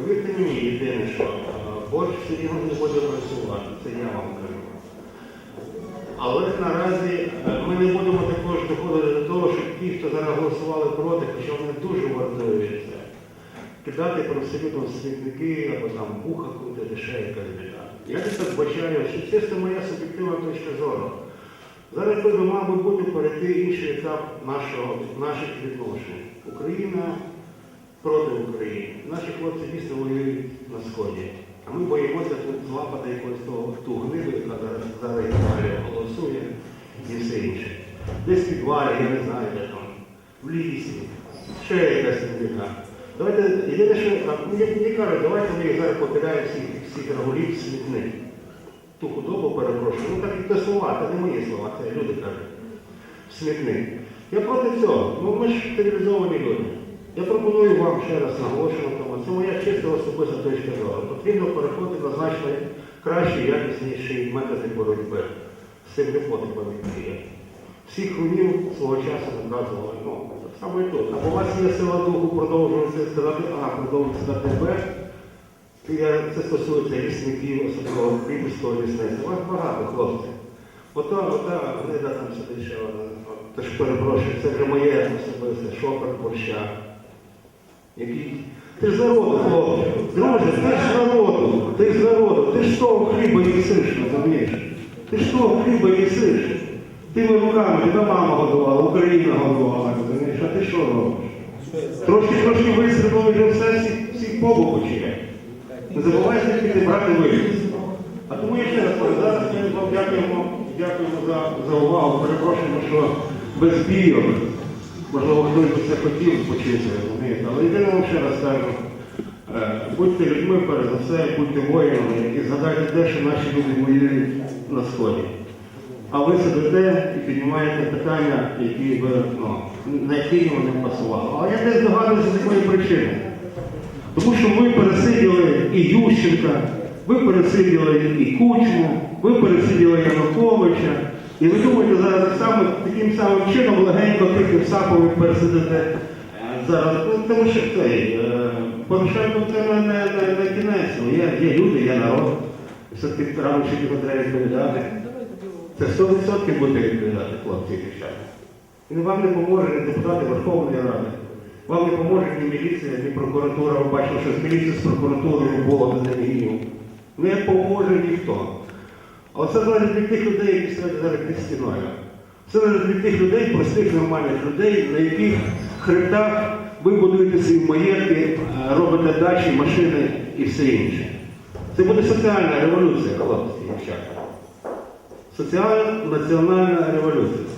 Повірте мені, єдине, що е, борщ все рівно не буде працювати, це я вам кажу. Але наразі е, ми не будемо також доходити до того, що ті, хто зараз голосували проти, хоча вони дуже вартують це, кидати абсолютно в смітники або там вуха крутити, ще якась біда. Я так бачаю, що чисто моя суб'єктивна точка зору. Зараз би мав би бути перейти інший етап нашого, наших відношень. Україна проти України. Наші хлопці дійсно воюють на сході. А ми боїмося тут злапати якогось того ту гниду, яка зараз зараз голосує і все інше. Десь підвалі, я не знаю, де там, в лісі, ще якась біда. Давайте, єдине, що так, ну, я не кажу, давайте ми їх зараз покидаємо всіх, всіх рагулів смітник. Ту худобу перепрошую. Ну так і те слова, це не мої слова, це люди кажуть. Смітник. Я проти цього. Ну ми ж цивілізовані люди. Я пропоную вам ще раз наголошую на тому, це моя чисто особиста точка зору. Потрібно переходити на значно кращі, якісніші методи боротьби з цим є. Всіх хунів свого часу наказували. Ну, так само і тут. Або у вас є сила духу продовжувати сказати А, продовжувати сказати Б. Я- Це стосується лісників, особливо Кріпівського лісництва. У вас багато хлопців. Ота, ота гнида там сидить ще. Тож перепрошую, це вже моє особисте шопер борща. Ти ж народу, хлопче. Друже, ти ж народу, ти ж народу, ти ж того хліба їсиш, розумієш? Ти ж того хліба їсиш. Тими руками тебе мама годувала, Україна годувала, розумієш? А ти що робиш? Трошки трошки вистрілили вже все всіх, всіх побуху? Не забувай ти брати виліз. А тому я ще раз кажу, зараз дякуємо, дякуємо за, за увагу. Перепрошуємо, що без бійок. Можливо, хтось це хотів почути, розумієте. Але єдине вам ще раз кажу, е, будьте людьми перш за будьте воїнами і згадайте те, що наші люди воюють на сході. А ви сидите і піднімаєте питання, які ви, ну, на які не пасували. А я десь догадуюся з якої причини. Тому що ви пересиділи і Ющенка, ви пересиділи і Кучму, ви пересиділи Януковича. І ви думаєте зараз так таким самим чином легенько тих Сапових пересидите е, зараз. Ну, тому що цей е, Порошенко це не, не, не, не кінець. Ну, є, є люди, є народ. Все-таки рано чи пізно треба відповідати. Це 100% буде відповідати хлопці і дівчата. І вам не поможе ні депутати Верховної Ради. Вам не поможе ні міліція, ні прокуратура. Ви бачили, що з міліції з прокуратурою було не гнів. Не поможе ніхто. Але це залежить від тих людей, які стоять зараз під стіною. Це залежить від тих людей, простих нормальних людей, на яких хребтах ви будуєте свої маєтки, е, робите дачі, машини і все інше. Це буде соціальна революція, хлопці дівчата. Соціальна національна революція.